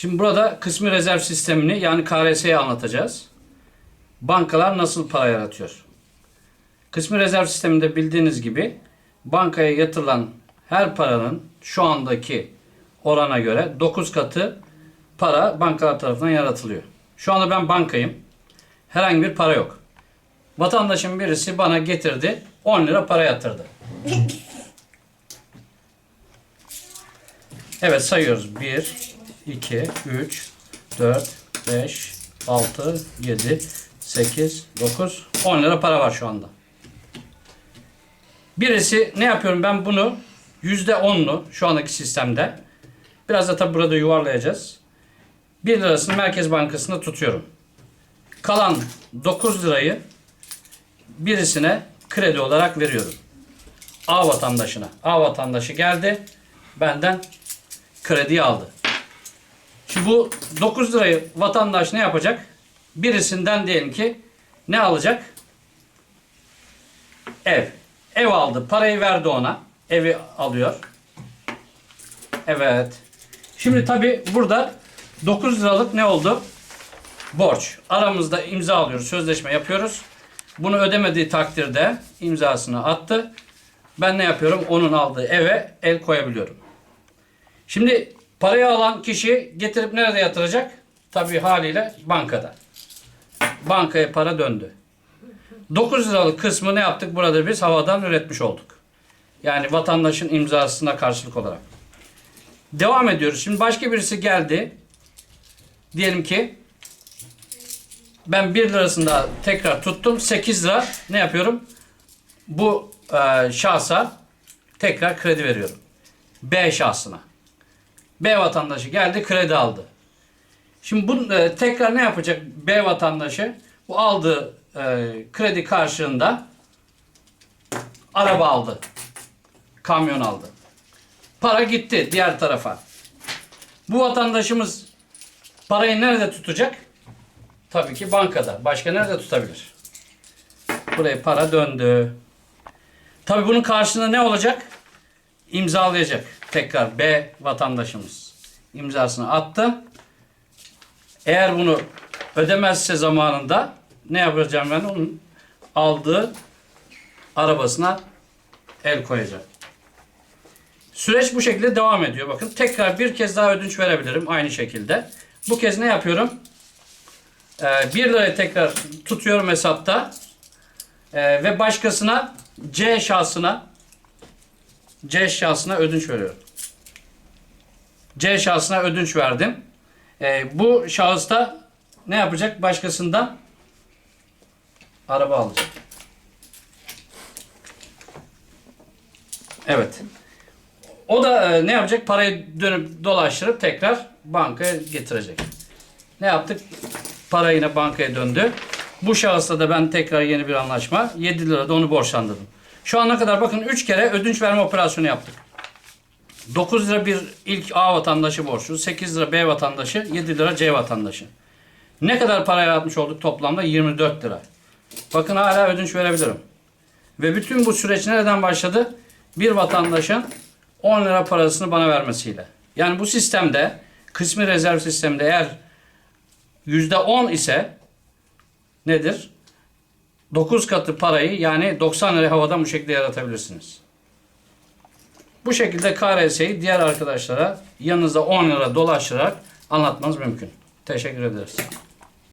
Şimdi burada kısmi rezerv sistemini yani KRS'yi anlatacağız. Bankalar nasıl para yaratıyor? Kısmi rezerv sisteminde bildiğiniz gibi bankaya yatırılan her paranın şu andaki orana göre 9 katı para bankalar tarafından yaratılıyor. Şu anda ben bankayım. Herhangi bir para yok. Vatandaşın birisi bana getirdi 10 lira para yatırdı. Evet sayıyoruz. 1, 2, 3, 4, 5, 6, 7, 8, 9, 10 lira para var şu anda. Birisi ne yapıyorum ben bunu %10'lu şu andaki sistemde biraz da tabi burada yuvarlayacağız. 1 lirasını Merkez Bankası'nda tutuyorum. Kalan 9 lirayı birisine kredi olarak veriyorum. A vatandaşına. A vatandaşı geldi. Benden krediyi aldı. Şimdi bu 9 lirayı vatandaş ne yapacak? Birisinden diyelim ki ne alacak? Ev. Ev aldı. Parayı verdi ona. Evi alıyor. Evet. Şimdi tabi burada 9 liralık ne oldu? Borç. Aramızda imza alıyoruz. Sözleşme yapıyoruz. Bunu ödemediği takdirde imzasını attı. Ben ne yapıyorum? Onun aldığı eve el koyabiliyorum. Şimdi parayı alan kişi getirip nerede yatıracak? Tabii haliyle bankada. Bankaya para döndü. 9 liralık kısmı ne yaptık? Burada biz havadan üretmiş olduk. Yani vatandaşın imzasına karşılık olarak. Devam ediyoruz. Şimdi başka birisi geldi. Diyelim ki ben 1 lirasını da tekrar tuttum. 8 lira ne yapıyorum? Bu e, şahsa tekrar kredi veriyorum. B şahsına. B vatandaşı geldi kredi aldı. Şimdi bu e, tekrar ne yapacak B vatandaşı? Bu aldığı e, kredi karşılığında araba aldı. Kamyon aldı. Para gitti diğer tarafa. Bu vatandaşımız parayı nerede tutacak? Tabii ki bankada. Başka nerede tutabilir? Buraya para döndü. Tabii bunun karşılığında ne olacak? İmzalayacak. Tekrar B vatandaşımız imzasını attı. Eğer bunu ödemezse zamanında ne yapacağım ben? Onun aldığı arabasına el koyacağım. Süreç bu şekilde devam ediyor. Bakın tekrar bir kez daha ödünç verebilirim aynı şekilde. Bu kez ne yapıyorum? Ee, 1 lirayı tekrar tutuyorum hesapta. Ee, ve başkasına C şahsına C şahsına ödünç veriyorum. C şahsına ödünç verdim. Ee, bu şahıs da ne yapacak? Başkasından araba alacak. Evet. O da e, ne yapacak? Parayı dönüp dolaştırıp tekrar bankaya getirecek. Ne yaptık? Para yine bankaya döndü. Bu şahısla da ben tekrar yeni bir anlaşma. 7 lira da onu borçlandırdım. Şu ana kadar bakın 3 kere ödünç verme operasyonu yaptık. 9 lira bir ilk A vatandaşı borçlu, 8 lira B vatandaşı, 7 lira C vatandaşı. Ne kadar para yaratmış olduk toplamda? 24 lira. Bakın hala ödünç verebilirim. Ve bütün bu süreç nereden başladı? Bir vatandaşın 10 lira parasını bana vermesiyle. Yani bu sistemde kısmi rezerv sisteminde eğer %10 ise nedir? 9 katı parayı yani 90 lira havadan bu şekilde yaratabilirsiniz. Bu şekilde KRS'yi diğer arkadaşlara yanınızda 10 lira dolaştırarak anlatmanız mümkün. Teşekkür ederiz.